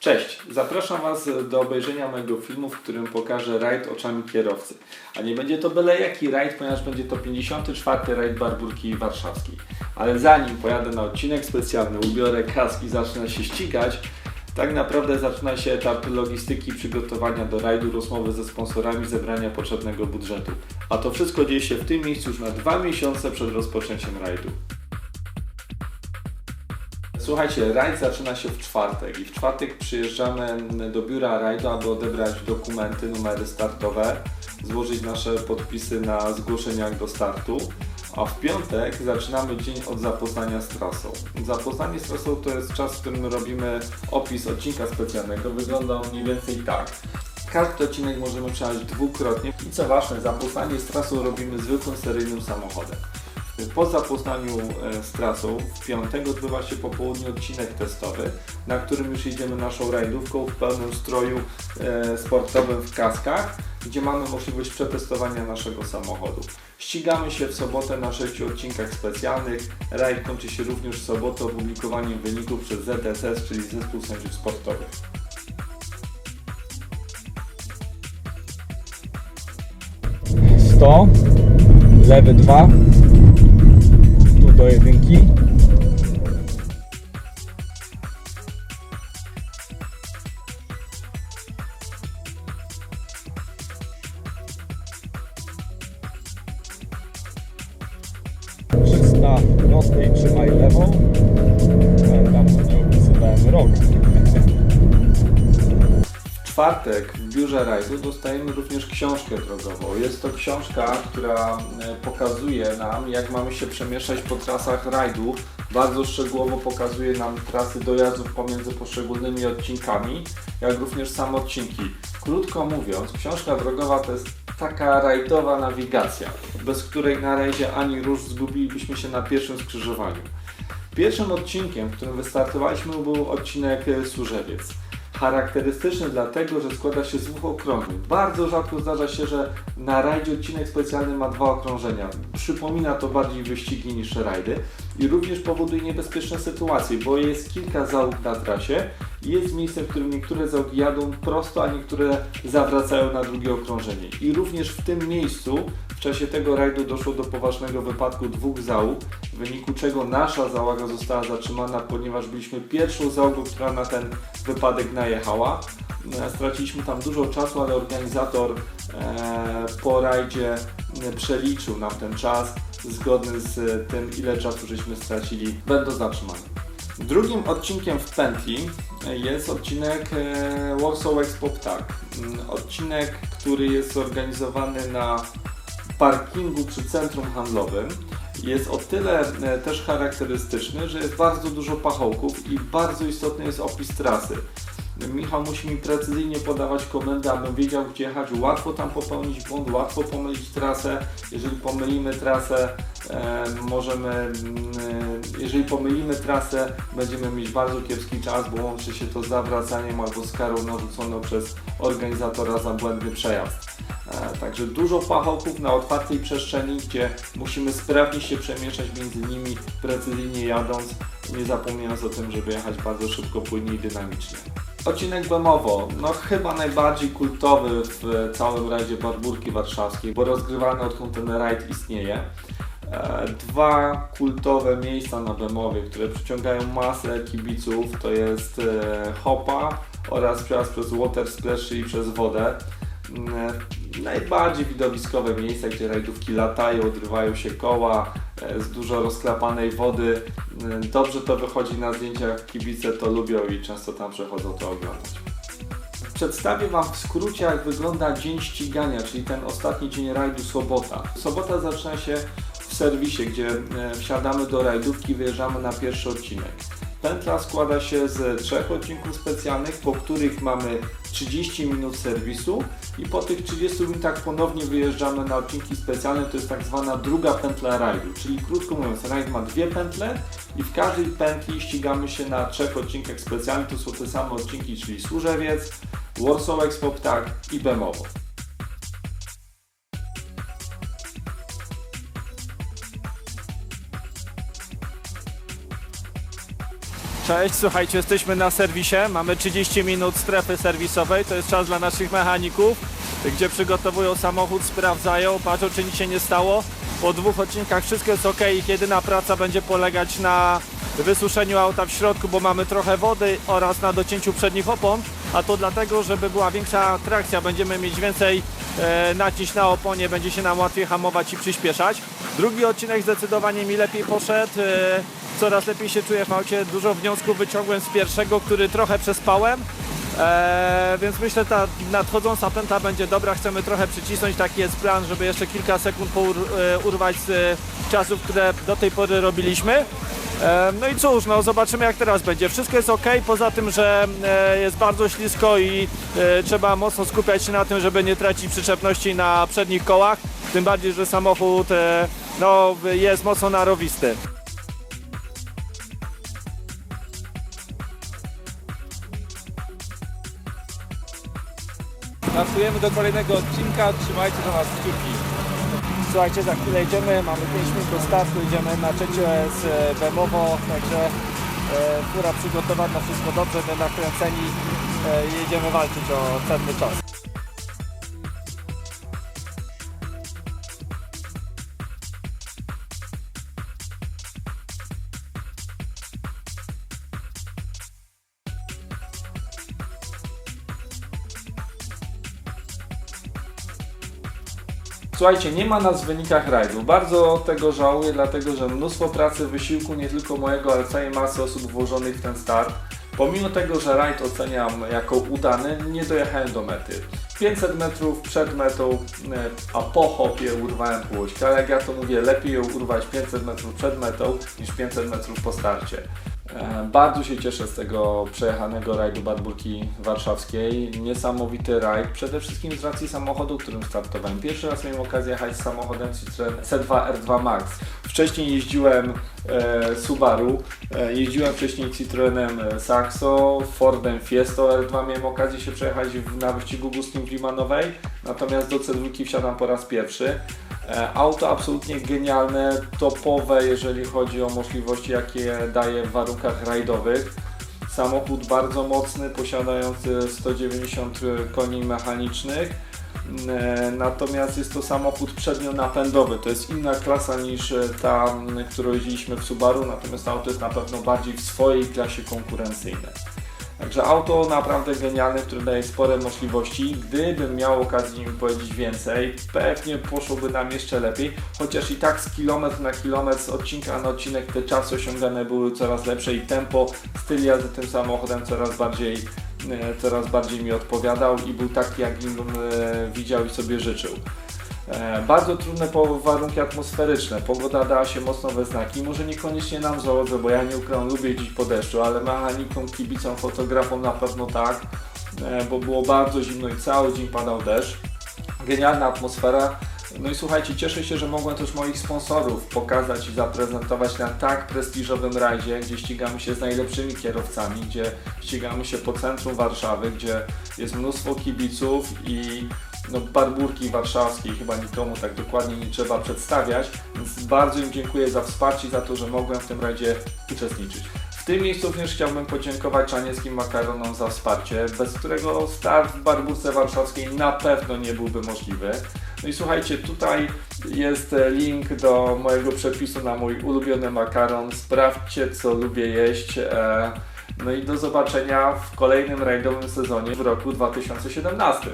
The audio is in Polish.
Cześć, zapraszam Was do obejrzenia mojego filmu, w którym pokażę rajd oczami kierowcy. A nie będzie to byle jaki rajd, ponieważ będzie to 54. rajd Barburki Warszawskiej. Ale zanim pojadę na odcinek specjalny, ubiorę kask i zacznę się ścigać, tak naprawdę zaczyna się etap logistyki przygotowania do rajdu, rozmowy ze sponsorami, zebrania potrzebnego budżetu. A to wszystko dzieje się w tym miejscu już na dwa miesiące przed rozpoczęciem rajdu. Słuchajcie, rajd zaczyna się w czwartek i w czwartek przyjeżdżamy do biura rajdu, aby odebrać dokumenty, numery startowe, złożyć nasze podpisy na zgłoszeniach do startu. A w piątek zaczynamy dzień od zapoznania z trasą. Zapoznanie z trasą to jest czas, w którym robimy opis odcinka specjalnego. Wygląda on mniej więcej tak. Każdy odcinek możemy przejechać dwukrotnie i co ważne, zapoznanie z trasą robimy zwykłym seryjnym samochodem. Po zapoznaniu e, z trasą w piątek odbywa się po południu odcinek testowy, na którym już jedziemy naszą rajdówką w pełnym stroju e, sportowym w kaskach, gdzie mamy możliwość przetestowania naszego samochodu. Ścigamy się w sobotę na 6 odcinkach specjalnych. Rajd kończy się również w sobotę opublikowaniem wyników przez ZSS, czyli Zespół Sędziów Sportowych. Lewy 2, tu do jedynki. Trzysta prostej trzymaj lewą. Że nie opisywałem rok. Czwartek w biurze rajdu dostajemy również książkę drogową. Jest to książka, która e, pokazuje nam, jak mamy się przemieszczać po trasach rajdu. Bardzo szczegółowo pokazuje nam trasy dojazdów pomiędzy poszczególnymi odcinkami, jak również sam odcinki. Krótko mówiąc, książka drogowa to jest taka rajdowa nawigacja, bez której na rajdzie ani rusz zgubilibyśmy się na pierwszym skrzyżowaniu. Pierwszym odcinkiem, w którym wystartowaliśmy był odcinek e, Służewiec. Charakterystyczny dlatego, że składa się z dwóch okrążeń. Bardzo rzadko zdarza się, że na rajdzie odcinek specjalny ma dwa okrążenia. Przypomina to bardziej wyścigi niż rajdy i również powoduje niebezpieczne sytuacje, bo jest kilka załóg na trasie i jest miejsce, w którym niektóre załogi jadą prosto, a niektóre zawracają na drugie okrążenie. I również w tym miejscu w czasie tego rajdu doszło do poważnego wypadku dwóch załóg, w wyniku czego nasza załoga została zatrzymana, ponieważ byliśmy pierwszą załogą, która na ten wypadek najechała. E, Straciliśmy tam dużo czasu, ale organizator e, po rajdzie przeliczył nam ten czas zgodny z tym, ile czasu żeśmy stracili, będąc zatrzymani. Drugim odcinkiem w pętli jest odcinek e, Warsaw Expo Ptak. Mm, Odcinek, który jest zorganizowany na parkingu przy centrum handlowym jest o tyle e, też charakterystyczny, że jest bardzo dużo pachołków i bardzo istotny jest opis trasy. Michał musi mi precyzyjnie podawać komendy, abym wiedział gdzie jechać. Łatwo tam popełnić błąd, łatwo pomylić trasę. Jeżeli pomylimy trasę, e, możemy, mm, e, jeżeli pomylimy trasę, będziemy mieć bardzo kiepski czas, bo łączy się to z zawracaniem albo z karą narzuconą przez organizatora za błędny przejazd. E, Także dużo pachołków na otwartej przestrzeni, gdzie musimy sprawnie się przemieszczać między nimi, precyzyjnie jadąc, nie zapominając o tym, żeby jechać bardzo szybko, płynnie i dynamicznie. Odcinek Bemowo, no chyba najbardziej kultowy w całym rajdzie Barburki Warszawskiej, bo rozgrywany odkąd ten rajd istnieje. E, Dwa kultowe miejsca na Bemowie, które przyciągają masę kibiców, to jest e, Hopa oraz przejazd przez Water Splash, czyli przez wodę. Mm, Najbardziej widowiskowe miejsca, gdzie rajdówki latają, odrywają się koła, e, z dużo rozklapanej wody. Mm, Dobrze to wychodzi na zdjęciach, kibice to lubią i często tam przechodzą to oglądać. Przedstawię Wam w skrócie, jak wygląda dzień ścigania, czyli ten ostatni dzień rajdu sobota. Sobota zaczyna się w serwisie, gdzie e, wsiadamy do rajdówki wyjeżdżamy na pierwszy odcinek. Pętla składa się z trzech odcinków specjalnych, po których mamy 30 minut serwisu i po tych 30 minutach ponownie wyjeżdżamy na odcinki specjalne, to jest tak zwana druga pętla rajdu, czyli krótko mówiąc, rajd ma dwie pętle i w każdej pętli ścigamy się na trzech odcinkach specjalnych, to są te same odcinki, czyli Służewiec, Warsaw Expo Ptak i Bemowo. Cześć, słuchajcie, jesteśmy na serwisie. Mamy 30 minut strefy serwisowej. To jest czas dla naszych mechaników, gdzie przygotowują samochód, sprawdzają, patrzą, czy nic się nie stało. Po dwóch odcinkach wszystko jest ok. Ich jedyna praca będzie polegać na wysuszeniu auta w środku, bo mamy trochę wody oraz na docięciu przednich opon. A to dlatego, żeby była większa trakcja, będziemy mieć więcej e, na oponie, będzie się nam łatwiej hamować i przyspieszać. Drugi odcinek zdecydowanie mi lepiej poszedł. E, coraz lepiej się czuję w aucie. Dużo wniosków wyciągłem z pierwszego, który trochę przespałem. Eee, więc myślę, ta nadchodząca pętla będzie dobra. Chcemy trochę przycisnąć. Taki jest plan, żeby jeszcze kilka sekund pour, e, urwać z czasów, które do tej pory robiliśmy. E, no i cóż, no zobaczymy jak teraz będzie. Wszystko jest ok, poza tym, że e, jest bardzo ślisko i e, trzeba mocno skupiać się na tym, żeby nie tracić przyczepności na przednich kołach. Tym bardziej, że samochód e, no, jest mocno narowisty. Startujemy do kolejnego odcinka, trzymajcie do nas kciuki. Słuchajcie, za chwilę idziemy, mamy 5 minut do startu, idziemy na trzecie z e, Bemowo, także e, fura przygotowana, wszystko dobrze, my nakręceni, e, jedziemy walczyć o cenny czas. Słuchajcie, nie ma nas w wynikach rajdu. Bardzo tego żałuję, dlatego że mnóstwo pracy, wysiłku, nie tylko mojego, ale całej masy osób włożonych w ten start. Pomimo tego, że rajd oceniam jako udany, nie dojechałem do mety. 500 metrów przed metą, e, a po hopie urwałem półśkę, ale jak ja to mówię, lepiej ją urwać 500 metrów przed metą niż 500 metrów po starcie. E, Bardzo się cieszę z tego przejechanego rajdu Badburki Warszawskiej. Niesamowity rajd, przede wszystkim z racji samochodu, którym startowałem. Pierwszy raz miałem okazję jechać z samochodem Citroen C2 R2 Max. Wcześniej jeździłem e, Subaru, e, jeździłem wcześniej Citroenem e, Saxo, Fordem Fiesta R2 miałem okazję się przejechać w, na wyścigu Gustim w Limanowej, natomiast do C2 wsiadam po raz pierwszy. E, Auto absolutnie genialne, topowe, jeżeli chodzi o możliwości, jakie daje w warunkach rajdowych. Samochód bardzo mocny, posiadający 190 koni mechanicznych. E, Natomiast jest to samochód przednio-napędowy. To jest inna klasa niż e, ta, m, którą jeździliśmy w Subaru, natomiast auto jest na pewno bardziej w swojej klasie konkurencyjnej. Także auto naprawdę genialne, które daje spore możliwości. Gdybym miał okazję nim powiedzieć więcej, pewnie poszłoby nam jeszcze lepiej. Chociaż i tak z kilometr na kilometr, z odcinka na odcinek te czasy osiągane były coraz lepsze i tempo, styl jazdy tym samochodem coraz bardziej, e, coraz bardziej mi odpowiadał i był taki, jakbym e, widział i sobie życzył. E, Bardzo trudne warunki atmosferyczne. Pogoda dała się mocno we znaki. Może niekoniecznie nam załodze, bo ja nie ukrywam, lubię jeździć po deszczu, ale mechanikom, kibicom, fotografom na pewno tak, e, bo było bardzo zimno i cały dzień padał deszcz. Genialna atmosfera. No i słuchajcie, cieszę się, że mogłem też moich sponsorów pokazać i zaprezentować na tak prestiżowym rajdzie, gdzie ścigamy się z najlepszymi kierowcami, gdzie ścigamy się po centrum Warszawy, gdzie jest mnóstwo kibiców i no, barburki warszawskiej, chyba nikomu tak dokładnie nie trzeba przedstawiać, więc bardzo im dziękuję za wsparcie i za to, że mogłem w tym rajdzie uczestniczyć. W tym miejscu również chciałbym podziękować czanieckim makaronom za wsparcie, bez którego start w barburce warszawskiej na pewno nie byłby możliwy. No i słuchajcie, tutaj jest e, link do mojego przepisu na mój ulubiony makaron. Sprawdźcie, co lubię jeść. e, No i do zobaczenia w kolejnym rajdowym sezonie w roku 2017.